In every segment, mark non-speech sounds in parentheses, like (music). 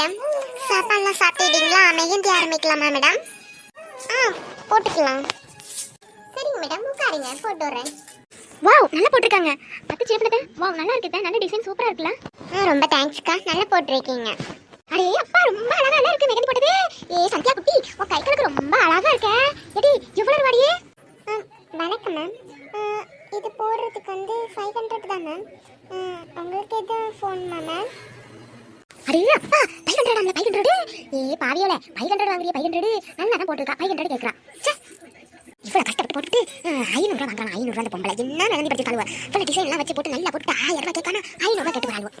Madam. சாப்பாடுலாம் சாப்பிட்டுட்டீங்களா மெஹந்தி ஆரம்பிக்கலாமா madam? ஆ போட்டுக்கலாம். சரிங்க மேடம். உட்காருங்க. போட்டு வரேன் வாவ் நல்லா போட்டிருக்காங்க. பத்து சேப்பனத்தை வாவ் நல்லா இருக்குதா. நல்ல டிசைன் சூப்பரா இருக்குல்ல? ஆ ரொம்ப தேங்க்ஸ்க்கா நல்லா போட்டிருக்கீங்க. அடே அப்பா ரொம்ப அழகா நல்லா இருக்கு மெஹந்தி போட்டது. ஏ சந்தியா குட்டி உன் கை கணக்கு ரொம்ப அழகா இருக்க. எடி எவ்வளவு வாடியே வணக்கம் மேம். இது போடுறதுக்கு வந்து ஃபைவ் ஹண்ட்ரட் தான் மேம். உங்களுக்கு எது ஃபோன் மேம்? அடே அப்பா பை ஹண்ட்ரட் அந்த ஃபைவ் ஹண்ட்ரட் ஏ பாவியோல ஃபைவ் ஹண்ட்ரட் வாங்குறிய ஃபைவ் ஹண்ட்ரட் நல்லா தான் போட்டிருக்கா ஃபைவ் ஹண்ட்ரட் கேட்குறா இவ்வளோ கஷ்டப்பட்டு போட்டுட்டு ஐநூறுரூவா வாங்குறாங்க ஐநூறுரூவா அந்த பொம்பளை. என்ன நினைஞ்சு படுத்தி காலுவா இவ்வளோ டிசைன் வச்சு போட்டு நல்லா போட்டு ஆயிரம் ரூபாய் கேட்கானா? ஐநூறுரூவா கேட்டு வாழ்வோம்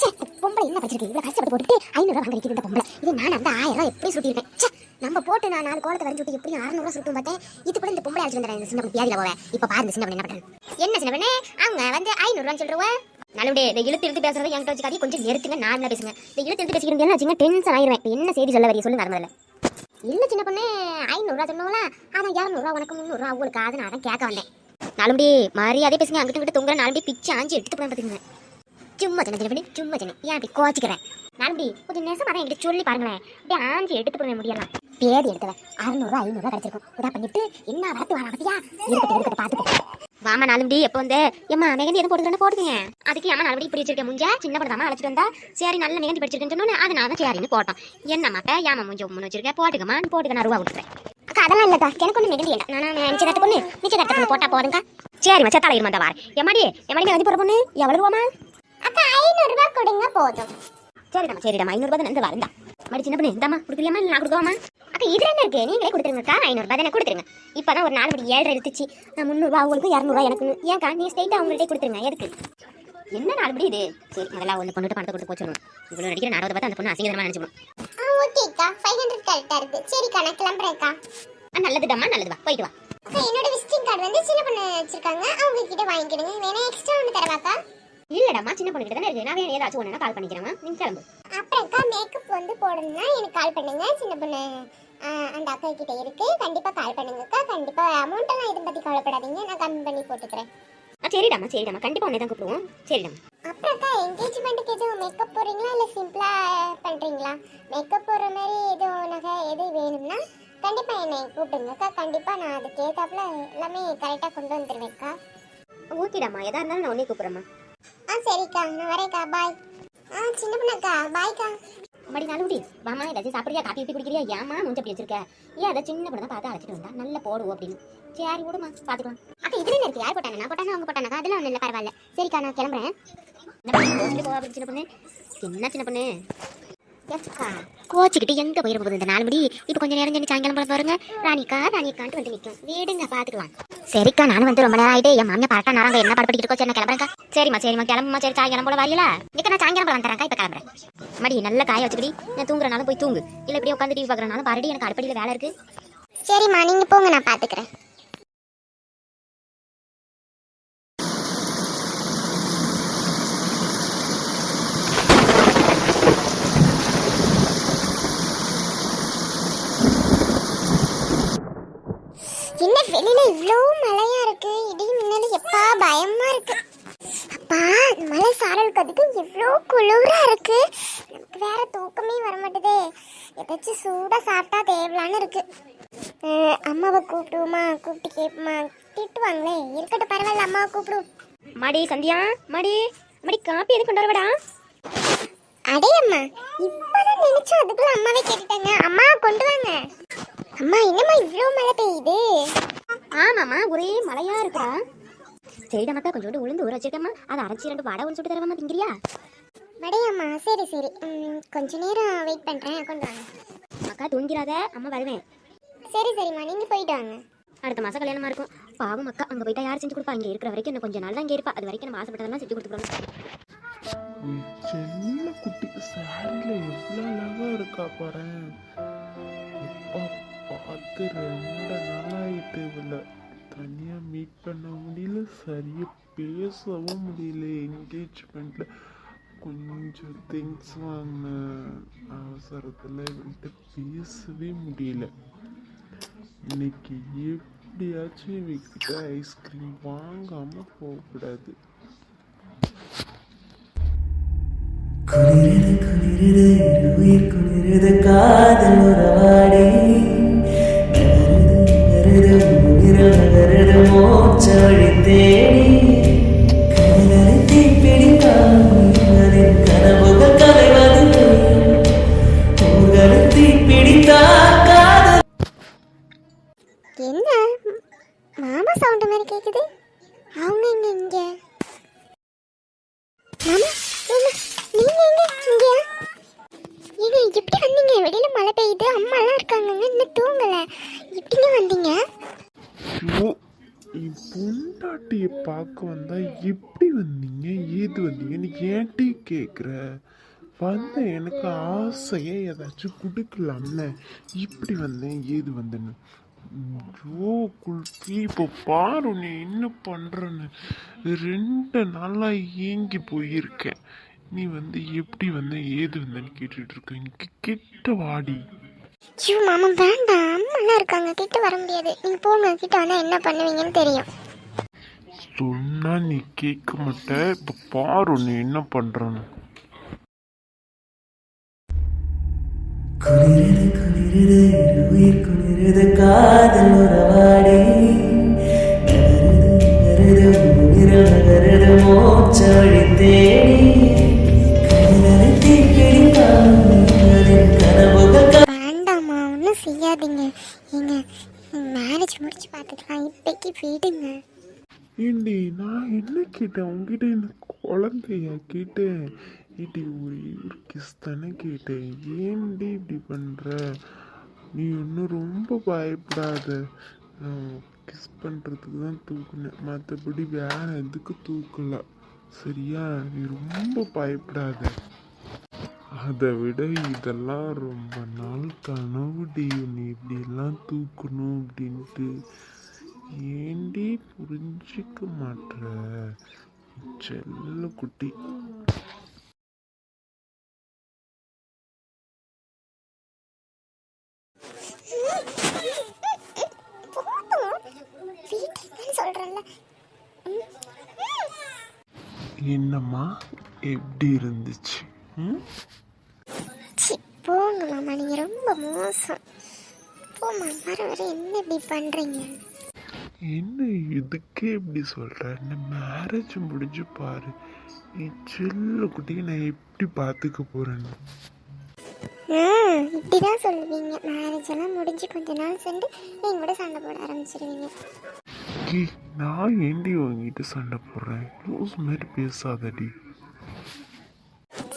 சே பொம்பளை என்ன படிச்சிருக்கு? இவ்வளோ கஷ்டப்பட்டு போட்டுட்டு ஐநூறுரூவா வாங்க வைக்கிது இந்த பொம்பளை. இது நான் அந்த ஆயிரம் ரூபாய் எப்படி சுட்டிருப்பேன்? சே நம்ம போட்டு நான் நாலு கோலத்தை வரைஞ்சு விட்டு எப்படி அறுநூறுவா சுட்டும் பார்த்தேன். இது கூட இந்த பொம்பளை அடிச்சு வந்துடுறேன் இந்த சின்ன பியாதியில் போவேன் இப்போ பாரு இந்த சின்ன பொண்ணு என்ன பண்ணுறேன் என்ன சின்ன பண்ணே? அவங்க வந்து ஐநூறுரூவான்னு சொல்லுவா நல்லபடியே இந்த இழுத்து இழுத்து பேசுறது என்கிட்ட வச்சுக்காதி கொஞ்சம் நிறுத்துங்க நார்மலாக பேசுங்க. இந்த இழுத்து இழுத்து பேசிக்கிறது வச்சுங்க டென்ஷன் ஆயிடுவேன். என்ன செய்தி சொல்ல வரீங்க சொல்லுங்க நார்மலில் இல்ல சின்ன பொண்ணு ஐநூறுரூவா சொன்னோம்ல அதான் இரநூறுவா உனக்கு முந்நூறுவா அவங்களுக்கு அதை நான் கேட்க வந்தேன். நாலும்படி மரியாதை பேசுங்க அங்கிட்டு இங்கிட்டு தொங்குற நாலும்படி பிச்சு ஆஞ்சு எடுத்து போய் பார்த்துக்குங்க சும்மா சின்ன சின்ன சும்மா சின்ன ஏன் அப்படி கோச்சிக்கிறேன்? நாலும்படி கொஞ்சம் நேசம் அதை என்கிட்ட சொல்லி பாருங்களேன். அப்படியே ஆஞ்சு எடுத்து போய் முடியலாம் பேதி எடுத்தவன். அறுநூறுவா ஐநூறுவா கிடைச்சிருக்கும். உதா பண்ணிட்டு என்ன வரத்து வர பார்த்தியா இருக்கட்டும் இருக்கட்டும் பார்த்துக்கோ வாமா நாலும்படி எப்போ வந்து? ஏம்மா மெகந்தி எதுவும் போட்டுக்கணும் போட்டுங்க அதுக்கு ஏமா நாலுபடி இப்படி வச்சிருக்கேன் முஞ்சா? சின்ன படத்தாமா அழைச்சிட்டு வந்தா? சரி நல்ல மெகந்தி படிச்சிருக்கேன்னு சொன்னோன்னே அதனால தான் சரின்னு போட்டோம். என்னம்மாப்ப ஏமா முஞ்ச முன்னு வச்சிருக்கேன் போட்டுக்கமா போட்டுக்க நான் ரூபா கொடுக்குறேன் அக்கா அதெல்லாம் இல்லக்கா. எனக்கு ஒன்று மெகந்தி இல்லை நான் நிச்சயதார்த்த பொண்ணு. நிச்சயதார்த்த பொண்ணு போட்டா போதுங்க சரி மச்சா தலையில் வந்த வார். எம்மாடி எம்மாடி மெகந்தி போற பொண்ணு? எவ்வளவு ரூபாமா அக்கா ஐநூறுரூவா கொடுங்க போதும். சரிடா சரிடா ஐநூறுபா தான் இந்த வரந்தா. மடி சின்ன பொண்ணு இந்தாம்மா கொடுக்கலையாமா இல்லை நான் கொடுக்கவாமா அக்கா இதுல என்ன இருக்கு? நீங்களே கொடுத்துருங்கக்கா ஐநூறுபா தானே கொடுத்துருங்க. இப்போதான் ஒரு நாலு மணி ஏழரை இருந்துச்சு நான் முந்நூறுபா உங்களுக்கு இரநூறுவா எனக்கு ஏன்க்கா? நீ ஸ்ட்ரைட்டாக அவங்கள்ட்ட கொடுத்துருங்க எதுக்கு? என்ன நாலு மணி இது? சரி முதல்ல ஒன்று பொண்ணுட்டு பணத்தை கொடுத்து போச்சிடணும் இவ்வளோ நடிக்கிற நாற்பது பார்த்து அந்த பொண்ணு அசிங்கரமாக நினச்சிடும் ஓகேக்கா. ஃபைவ் ஹண்ட்ரட் கரெக்டாக இருக்கு. சரிக்கா நான் கிளம்புறேன்க்கா. நல்லதுடாம்மா நல்லது வா போயிட்டு வா. அக்கா என்னோட விசிட்டிங் கார்டு வந்து சின்ன பொண்ணு வச்சிருக்காங்க. அவங்க கிட்ட வாங்கிக்கிடுங்க. வேணா எக்ஸ்ட்ரா ஒன்று தரவாக்கா? இல்லடாம்மா சின்ன பொண்ணு கிட்ட தானே இருக்கு. நான் வேணும் ஏதாச்சும் ஒன்று கால் பண்ணிக்கிறேன் நீங்க கிளம்பு. அப்புறம்க்கா மேக்கப் வந்து போடணும்னா எனக்கு கால் பண்ணுங்க. சின்ன பொண்ணு அந்த அக்கா கிட்ட இருக்கு. கண்டிப்பா கால் பண்ணுங்கக்கா. கண்டிப்பா அமௌண்ட் எல்லாம் இதை பத்தி கவலைப்படாதீங்க. நான் கம்மி பண்ணி போட்டுக்கிறேன். ஆ சரிடாம்மா சரிடாம்மா. கண்டிப்பாக உன்னை தான் கூப்பிடுவோம். சரிடாம்மா. அப்புறம்க்கா என்கேஜ்மெண்ட்டுக்கு எதுவும் மேக்கப் போடுறீங்களா? இல்லை சிம்பிளா பண்றீங்களா? மேக்கப் போடுற மாதிரி எதுவும் நகை எது வேணும்னா கண்டிப்பா என்னை கூப்பிடுங்கக்கா. கண்டிப்பா நான் அதுக்கு ஏத்தாப்புல எல்லாமே கரெக்டா கொண்டு வந்துருவேன்க்கா. ஓகேடாம்மா. எதா இருந்தாலும் நான் உன்னே கூப்பிட்றேம்மா. ஆ சரிக்கா. நான் வரேன்க்கா. பாய் ஆ சின்ன பொண்ணக்கா பாய்க்கா மடி நாலுடி வாமா ஏதாச்சும் சாப்பிடுறியா? காப்பி ஊற்றி குடிக்கிறியா? ஏமா மூஞ்சி அப்படி வச்சிருக்க? ஏன் அதை சின்ன பொண்ணு பார்த்து அழைச்சிட்டு வந்தா? நல்லா போடுவோம் அப்படின்னு. சரி விடுமா பார்த்துக்கலாம். அக்கா இதுல இருக்கு? யார் போட்டாங்க நான் போட்டாங்க அவங்க போட்டாங்க அதெல்லாம் ஒன்றும் இல்லை பரவாயில்ல. சரிக்கா நான் கிளம்புறேன். என்ன சின்ன பொண்ணு. என்ன சின்ன பொண்ணு? ஏக்கா கோச்சிக்கிட்டு எங்க போயிட போகுது இந்த நாலு மணி இப்போ கொஞ்சம் நேரம் சென்று சாயங்காலம் போல பாருங்க ராணிக்கா ராணிக்கான்ட்டு வந்து நிற்கும் வீடுங்க பாத்துக்கலாம். சரிக்கா நானும் வந்து ரொம்ப நேரம் ஆயிட்டு. என் மாமியா பாட்டா நாராங்க என்ன பாட்டு இருக்கோ சரி நான் கிளம்புறேன் சரிம்மா சரிம்மா கிளம்புமா சரி சாயங்காலம் போல வரையில நிக்க நான் சாயங்காலம் போல வந்துறேன் இப்போ கிளம்புறேன். மடி நல்ல காய வச்சுக்கடி. நான் தூங்குறனாலும் போய் தூங்கு. இல்லை இப்படியே உட்காந்து டிவி பார்க்குறனாலும் பாருடி எனக்கு அடுப்படியில் வேலை இருக்கு. சரிம்மா நீங்க போங்க நான் பாத்துக்கிறேன் என்ன வெளியில இவ்வளோ மழையா இருக்கு? இடி மின்னல் எப்பா பயமா இருக்கு. அப்பா மழை சாரல் கதுக்கு இவ்வளோ குளிரா இருக்கு. எனக்கு வேற தூக்கமே வர மாட்டேதே. ஏதாச்சும் சூடா சாப்பிட்டா தேவலான்னு இருக்கு. அம்மாவை கூப்பிடுவோமா? கூப்பிட்டு கேட்போமா? திட்டுவாங்களே இருக்கட்டும் பரவாயில்ல அம்மாவை கூப்பிடுவோம் மடி சந்தியா மடி. மடி காப்பி எதுக்கு கொண்டு வரவடா? அடே அம்மா. இப்பதான் நினைச்சோம் அதுக்குள்ள அம்மாவே கேட்டுட்டாங்க. அம்மா கொண்டு வாங்க. அம்மா என்னம்மா இவ்வளோ மழை பெய்யுது? ஆமாம்மா ஒரே மழையா இருக்குடா. சரிடா மக்கா கொஞ்சோண்டு உளுந்து ஊற வச்சிருக்கேம்மா. அதை அரைச்சி ரெண்டு வடை ஒன்று சுட்டு தரவாமா திங்கிறியா? மடையம்மா சரி சரி. கொஞ்ச நேரம் வெயிட் பண்றேன் கொண்டு வாங்க. அக்கா தூங்கிறாத அம்மா வருவேன். சரி சரிம்மா நீங்க போயிட்டு வாங்க. அடுத்த மாசம் கல்யாணமா இருக்கும். பாவம் அக்கா அங்க போயிட்டா யார் செஞ்சு கொடுப்பா? இங்க இருக்கிற வரைக்கும் இன்னும் கொஞ்ச நாள் தான் இங்க இருப்பா. அது வரைக்கும் நம்ம ஆசைப்பட்டதெல்லாம் செஞ்சு கொடுத்துருவோம் செல்ல குட்டி சாரில எவ்வளோ அழகா இருக்கா பாரு பார்த்து ரெண்டு நாளாகிட்டு இவளை. தனியாக மீட் பண்ண முடியல சரியாக பேசவும் முடியல என்கேஜ்மெண்ட்டில் கொஞ்சம் திங்ஸ் வாங்கின அவசரத்தில் இவள்கிட்ட பேசவே முடியல. இன்னைக்கு எப்படியாச்சும் இவங்கிட்ட ஐஸ்கிரீம் வாங்காமல் போகக்கூடாது. குளிரது குளிரது இரு உயிர் காதல் உறவாடி. நகருது உயிர் தேடி கண்களை தீப்பிடித்தான் கனவுகள் கலைவது ஊர்களை தீப்பிடித்தான் என்ன மாமா சவுண்ட் மாதிரி கேக்குது அவங்க எங்க இங்க மாமா நீங்க எங்க இங்க ஏங்க எப்படி வந்தீங்க வெளியில மழை பெய்யுது அம்மா எல்லாம் இருக்காங்கங்க இன்னும் தூங்கல எப்படிங்க வந்தீங்க என் பொண்டாட்டியை பார்க்க வந்தா எப்படி வந்தீங்க? ஏது வந்தீங்கன்னு ஏன்டி கேட்குற வந்த எனக்கு ஆசையே ஏதாச்சும் கொடுக்கலாம்ல இப்படி வந்தேன் ஏது வந்தேன்னு. ஐயோ குல்ஃபி இப்போ பாரு நீ என்ன பண்ணுறன்னு ரெண்டு நாளாக ஏங்கி போயிருக்கேன். நீ வந்து எப்படி வந்த ஏது வந்தேன்னு கேட்டுட்டு இருக்க. இங்க கிட்ட வாடி. ஐயோ மாமா வேண்டாம். இருக்காங்க கிட்ட வர முடியாது. நீங்க போங்க கிட்ட வந்தா என்ன பண்ணுவீங்கன்னு தெரியும். சொன்னா நீ கேட்க மாட்ட. இப்ப பாரு நீ என்ன பண்றன்னு. குளிருது குளிருது உயிர் குளிருது காதல் உறவாடி. நகருது நகருது வழி தேடி. செய்யாதீங்க. முடிச்சு பார்த்துக்கலாம் இப்போக்கி போயிடுங்க ஏண்டி நான் என்ன கேட்டேன்? உங்ககிட்ட இந்த குழந்தையா கேட்டேன். ஏடி ஒரு ஒரு கிஸ் தானே கேட்டேன். ஏன்டி இப்படி பண்ணுற நீ இன்னும் ரொம்ப பயப்படாத. கிஸ் பண்ணுறதுக்கு தான் தூக்குனேன். மற்றபடி வேறு எதுக்கு தூக்கலை. சரியா? நீ ரொம்ப பயப்படாத. அதை விட இதெல்லாம் ரொம்ப நாள் கனவுடி. நீ இப்படியெல்லாம் தூக்கணும் அப்படின்ட்டு. ஏண்டி புரிஞ்சிக்க மாட்ற? செல்ல குட்டி. (laughs) என்னம்மா? எப்படி இருந்துச்சு? ம்? சி போங்க மாமா நீங்கள் ரொம்ப மோசம். போம்மா வர வர என்ன இப்படி பண்ணுறீங்க என்ன இதுக்கே இப்படி சொல்ற? என்ன மேரேஜ் முடிஞ்சு பாரு. நீ செல்ல குட்டியை நான் எப்படி பார்த்துக்க போறேன்னு ஆ இப்படி தான் சொல்லுவீங்க. மேரேஜ் எல்லாம் முடிஞ்சு கொஞ்ச நாள் சென்று என் கூட சண்டை போட ஆரம்பிச்சிருவீங்க. ஏய் நான் ஏண்டி உங்ககிட்ட சண்டை போடுறேன்? லூஸ் மாதிரி பேசாதடி.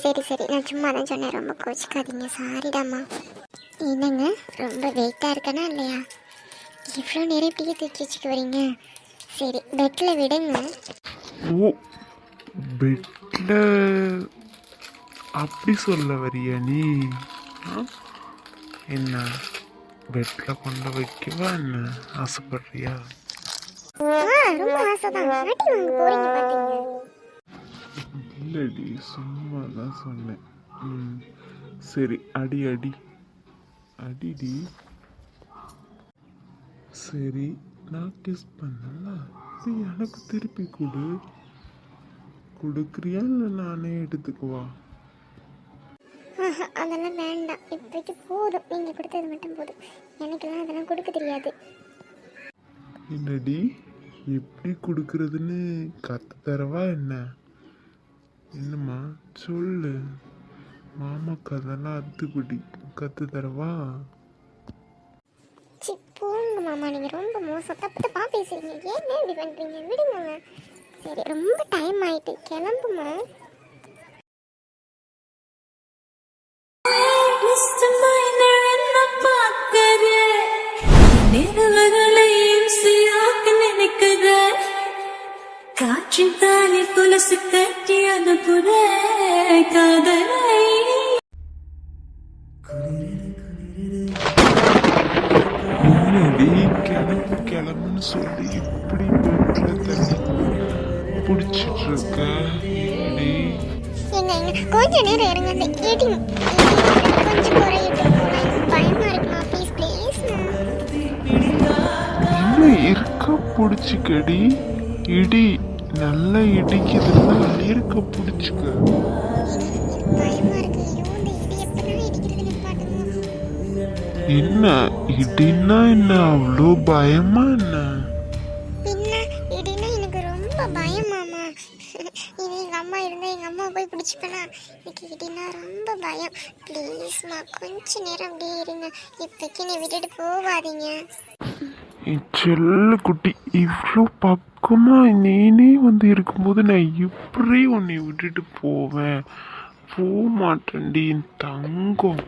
சரி சரி. நான் சும்மா தான் சொன்னேன். ரொம்ப கோச்சிக்காதீங்க. சாரிடாம்மா என்னங்க? ரொம்ப வெயிட்டாக இருக்கனா இல்லையா? இவ்வளோ நேரம் இப்படியே தூக்கி வச்சுக்க வரீங்க. சரி பெட்டில் விடுங்க. ஓ பெட்ல அப்படி சொல்ல வரியா நீ? என்ன? பெட்ல கொண்டு வைக்கவா என்ன? ஆசைப்படுறியா? ரொம்ப ஆசை தான் போறீங்க பார்த்தீங்க இல்லடி சும்மா தான் சொன்னேன். ம் சரி அடி அடி. அடிடி. சரி நான் கிஸ் பண்ணல. இது எனக்கு திருப்பி கொடு. கொடுக்குறியா இல்லை நானே எடுத்துக்குவா அதெல்லாம் வேண்டாம். இப்போதைக்கு போதும். நீங்கள் கொடுத்தது மட்டும் போதும். எனக்கெல்லாம் அதெல்லாம் கொடுக்க தெரியாது. என்னடி? எப்படி கொடுக்கறதுன்னு கத்து தரவா என்ன? என்னம்மா? சொல்லு. மாமாக்கு அதெல்லாம் அத்துக்குடி கத்து தரவா? சி போங்க மாமா. நீங்கள் ரொம்ப மோசம். தப்பு தப்பாக பேசுறீங்க. ஏன் இப்படி பண்ணுறீங்க விடுங்க சரி ரொம்ப டைம் ஆயிட்டு. கிளம்புமா நினைக்கிற. காற்றின் கொலுசு கட்டி அனுப்புற காதலை. கிளம்பு கிளம்புன்னு சொல்லி இப்படி பெட்ல தண்ணி பிடிச்சிட்டு இருக்க கொஞ்ச நேரம் இருங்க. அந்த எடிங் கொஞ்சம் குறையிட்டு போகலாம் பயமா இருக்குமா? ப்ளீஸ் ப்ளீஸ் இன்னும் இருக்க பிடிச்சிக்கடி? இடி நல்லா இடிக்குதுன்னா இருக்க பிடிச்சிக்க. என்ன? இடின்னா என்ன? அவ்வளோ பயமா என்ன? பிடிச்சிக்கலாம் எனக்கு இடினா ரொம்ப பயம். ப்ளீஸ்மா கொஞ்ச நேரம் அப்படியே இருங்க. இப்போக்கி நீ விட்டுட்டு போகாதீங்க. என் செல்ல குட்டி இவ்வளோ பக்கமாக நீனே வந்து இருக்கும்போது நான் இப்படி உன்னை விட்டுட்டு போவேன். போக மாட்டேன்டி என் தங்கம்.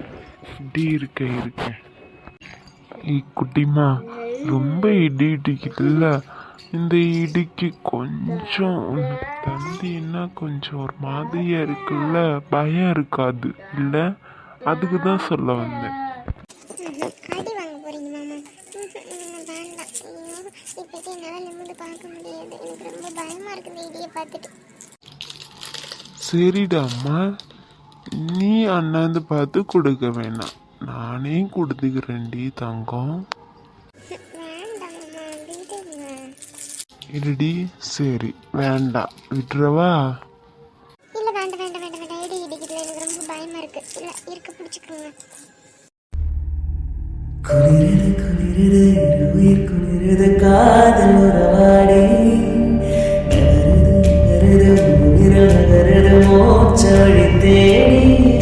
இப்படி இருக்க இருக்கேன் குட்டிமா ரொம்ப இடி இடிக்குதுல்ல இந்த இடிக்கு கொஞ்சம் உனக்கு தந்தின்னா கொஞ்சம் ஒரு மாதிரியாக இருக்குல்ல? பயம் இருக்காது இல்லை? அதுக்கு தான் சொல்ல வந்தேன். அடி வாங்க போறீங்க மாமா? வேண்டாம். ஐயோ என்னால் நிமிர்ந்து பார்க்க முடியாது. எனக்கு ரொம்ப பயமா இருக்கு இந்த இடியை பார்த்துட்டு. சரிடாம்மா நீ அண்ணாந்து பார்த்து கொடுக்க வேணாம். நானே கொடுத்துக்கிறேன்டி தங்கம். இருடி சரி. வேண்டாம். விட்டுறவா? இல்ல வேண்டாம் வேண்டாம் வேண்டாம் வேண்டாம். இடி இடிக்குதுல எனக்கு ரொம்ப பயமா இருக்கு. இல்ல இருக்க பிடிச்சிக்கோங்க. குளிரது குளிரது இருவுயிர் குளிரது காதல் உறவாடி. நகருது நகருது உயிரல் நகருது மோட்ச தேடி.